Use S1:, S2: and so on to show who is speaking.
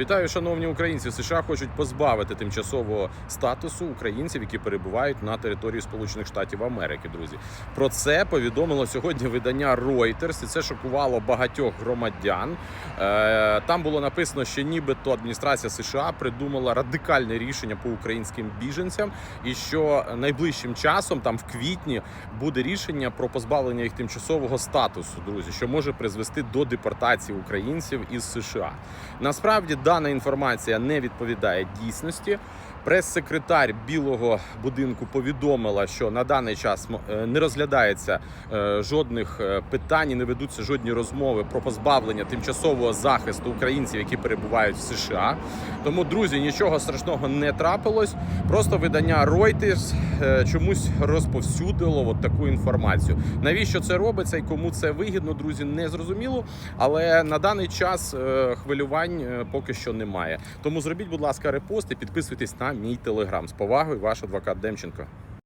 S1: Вітаю, шановні українці. США хочуть позбавити тимчасового статусу українців, які перебувають на території Сполучених Штатів Америки. Друзі, про це повідомило сьогодні видання Reuters, і це шокувало багатьох громадян. Е, Там було написано, що нібито адміністрація США придумала радикальне рішення по українським біженцям, і що найближчим часом, там в квітні, буде рішення про позбавлення їх тимчасового статусу, друзі, що може призвести до депортації українців із США. Насправді дана інформація не відповідає дійсності. Прес-секретар Білого будинку повідомила, що на даний час е, не розглядається е, жодних е, питань, і не ведуться жодні розмови про позбавлення тимчасового захисту українців, які перебувають в США. Тому, друзі, нічого страшного не трапилось. Просто видання Reuters чомусь розповсюдило от таку інформацію. Навіщо це робиться і кому це вигідно, друзі, не зрозуміло. Але на даний час хвилювань поки що немає. Тому зробіть, будь ласка, репост і підписуйтесь мій телеграм. З повагою, ваш адвокат Демченко.